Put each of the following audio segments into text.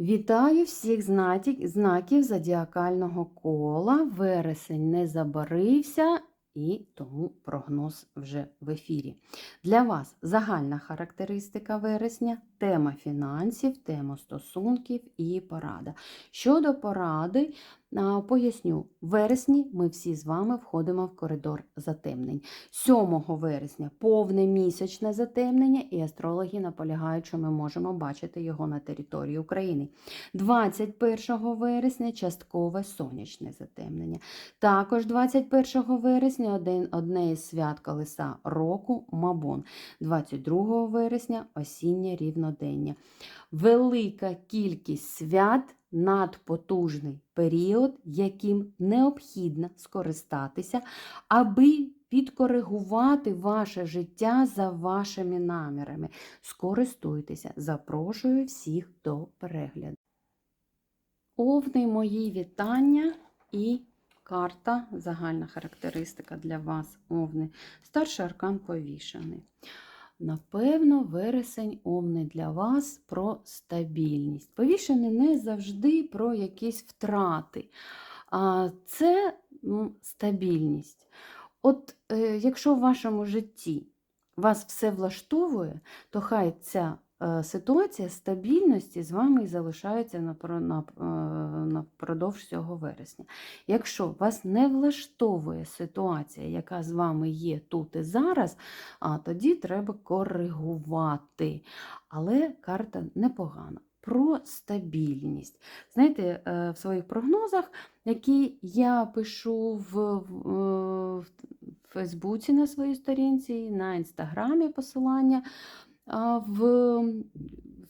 Вітаю всіх знатік- знаків зодіакального кола. Вересень не забарився, і тому прогноз вже в ефірі. Для вас загальна характеристика вересня, тема фінансів, тема стосунків і порада. Щодо поради, поясню, в вересні ми всі з вами входимо в коридор затемнень. 7 вересня повне місячне затемнення, і астрологи наполягають, що ми можемо бачити його на території України. 21 вересня часткове сонячне затемнення. Також 21 вересня один, одне із свят колеса року Мабон. 22 вересня осіннє рівнодення. Велика кількість свят надпотужний період, яким необхідно скористатися, аби підкоригувати ваше життя за вашими намірами. Скористуйтеся, запрошую всіх до перегляду. Овни мої вітання і карта, загальна характеристика для вас, овни. Старший аркан повішений. Напевно, вересень омний для вас про стабільність. Повішений не завжди про якісь втрати. А це стабільність. От е, якщо в вашому житті вас все влаштовує, то хай ця ситуація стабільності з вами залишається е, напродовж цього вересня. Якщо вас не влаштовує ситуація, яка з вами є тут і зараз, тоді треба коригувати. Але карта непогана. Про стабільність. Знаєте, е, в своїх прогнозах, які я пишу в, е, Фейсбуці на своїй сторінці, на інстаграмі посилання, в,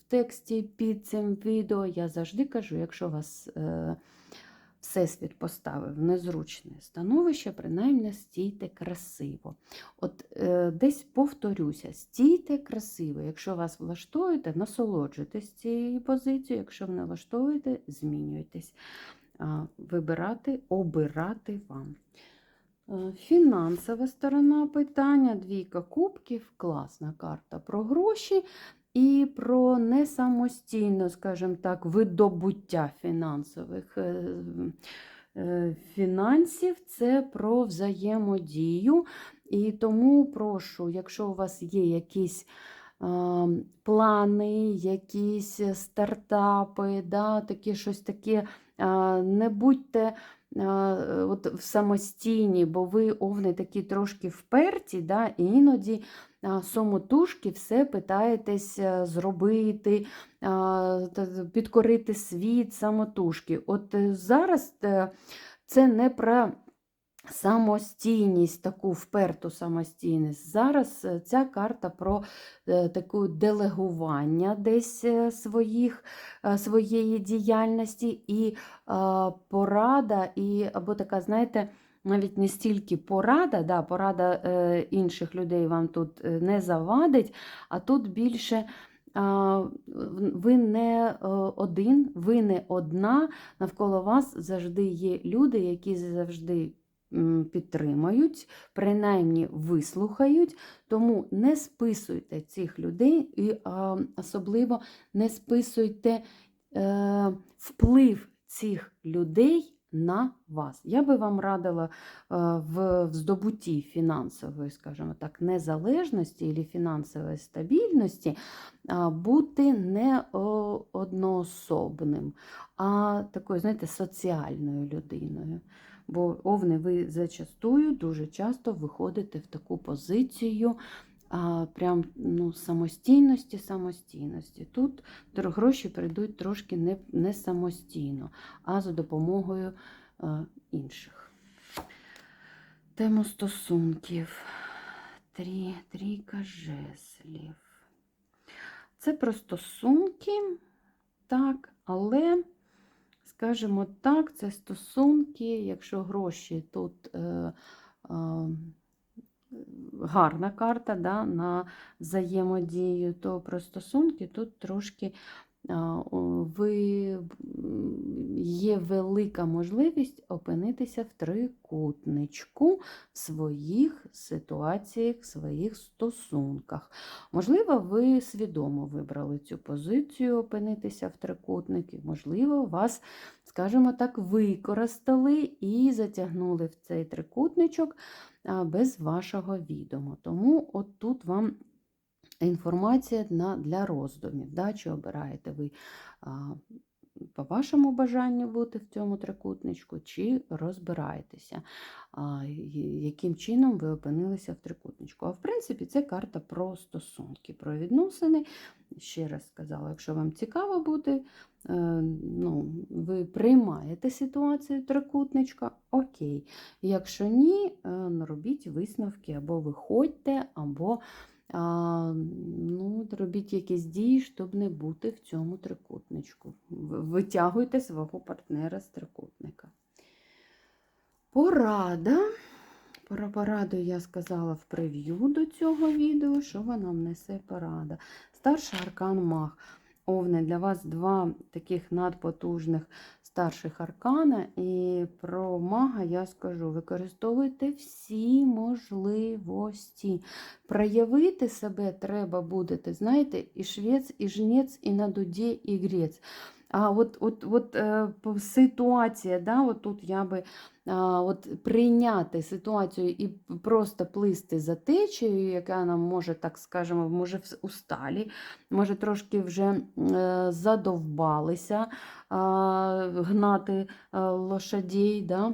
тексті під цим відео я завжди кажу, якщо вас е, Всесвіт поставив незручне становище, принаймні стійте красиво. От е, десь повторюся, стійте красиво. Якщо вас влаштуєте, насолоджуйтесь цією позицією, якщо не влаштуєте, змінюйтесь. Вибирати, обирати вам. Е, Фінансова сторона питання, двійка кубків, класна карта про гроші і про несамостійне, скажімо так, видобуття фінансових е, е, фінансів. Це про взаємодію. І тому прошу, якщо у вас є якісь плани, якісь стартапи, да, таке щось таке, не будьте от в самостійні, бо ви овни такі трошки вперті, да, і іноді самотужки все питаєтесь е, зробити, підкорити світ самотужки. От е, зараз е, це не про самостійність, таку вперту самостійність. Зараз е, ця карта про е, таку делегування десь е, своїх, своєї діяльності і порада, і, або така, знаєте, навіть не стільки порада, да, порада інших людей вам тут не завадить, а тут більше. Ви не один, ви не одна. Навколо вас завжди є люди, які завжди підтримають, принаймні вислухають. Тому не списуйте цих людей і особливо не списуйте е, вплив цих людей на вас. Я би вам радила е, в, здобутті фінансової, скажімо так, незалежності або фінансової стабільності бути не одноособним, а такою, знаєте, соціальною людиною. Бо овни, ви зачастую дуже часто виходите в таку позицію а, прям ну, самостійності, самостійності. Тут гроші прийдуть трошки не, не самостійно, а за допомогою е, інших. Тему стосунків. Трі, трійка жеслів. Це про стосунки, так, але, скажімо так, це стосунки, якщо гроші тут е, е, гарна карта да, на взаємодію, то про стосунки тут трошки ви є велика можливість опинитися в трикутничку в своїх ситуаціях, в своїх стосунках. Можливо, ви свідомо вибрали цю позицію опинитися в трикутнику, можливо, вас, скажімо так, використали і затягнули в цей трикутничок без вашого відома. Тому от тут вам інформація для роздумів. Да? Чи обираєте ви по вашому бажанню бути в цьому трикутничку, чи розбираєтеся, яким чином ви опинилися в трикутничку. А в принципі, це карта про стосунки, про відносини. Ще раз сказала, якщо вам цікаво буде, е, ну, ви приймаєте ситуацію трикутничка, окей. Якщо ні, е, ну, робіть висновки або виходьте, або ну, робіть якісь дії, щоб не бути в цьому трикутничку. Витягуйте свого партнера з трикутника. Порада. Про пораду я сказала в прев'ю до цього відео, що вона внесе порада. Старший аркан маг. Овни, для вас два таких надпотужних старших аркана. І про мага я скажу: використовуйте всі можливості. Проявити себе треба будете, знаєте, і швець, і жнець, і на дуді, і грець. А от, от, от е, ситуація, да, от тут я би от прийняти ситуацію і просто плисти за течією, яка нам може, так скажемо, може усталі, може трошки вже е, задовбалися гнати е, лошадей. Да?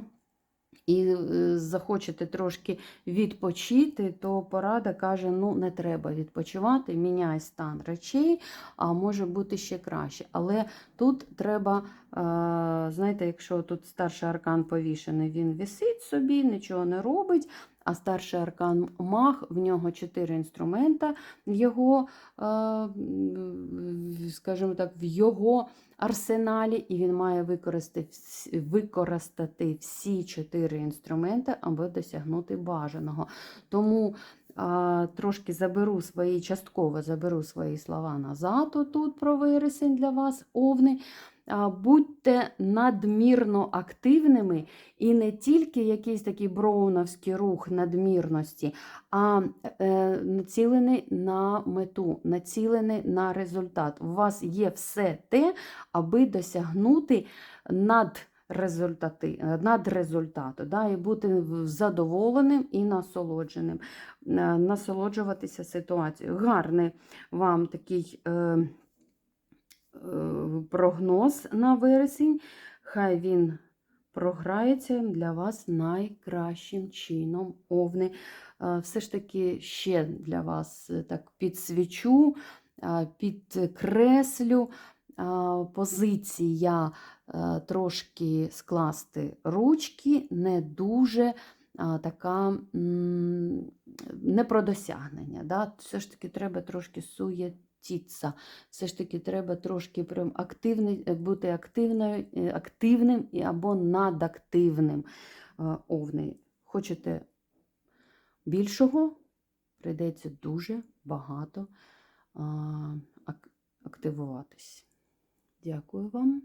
І е, захочете трошки відпочити, то порада каже: ну не треба відпочивати, міняй стан речей, а може бути ще краще. Але тут треба, е, знаєте, якщо тут старший аркан повішений, він висить собі, нічого не робить. А старший аркан маг, в нього чотири інструмента в його, е, скажімо так, в його арсеналі, і він має використати, використати всі чотири інструменти, аби досягнути бажаного. Тому трошки заберу свої, частково заберу свої слова назад. Отут про вересень для вас, овни. Будьте надмірно активними і не тільки якийсь такий броуновський рух надмірності, а е, націлений на мету, націлений на результат. У вас є все те, аби досягнути над результати, над результату, да, і бути задоволеним і насолодженим, е, насолоджуватися ситуацією. Гарний вам такий е, е, прогноз на вересень. Хай він програється для вас найкращим чином, овни. Е, Все ж таки ще для вас е, так підсвічу, е, підкреслю е, позиція е, трошки скласти ручки, не дуже така не про досягнення. Да? Все ж таки треба трошки суєтіться. Все ж таки треба трошки е, бути активною, е, активним або надактивним е, овни. Хочете більшого, прийдеться дуже багато активуватись. Дякую вам.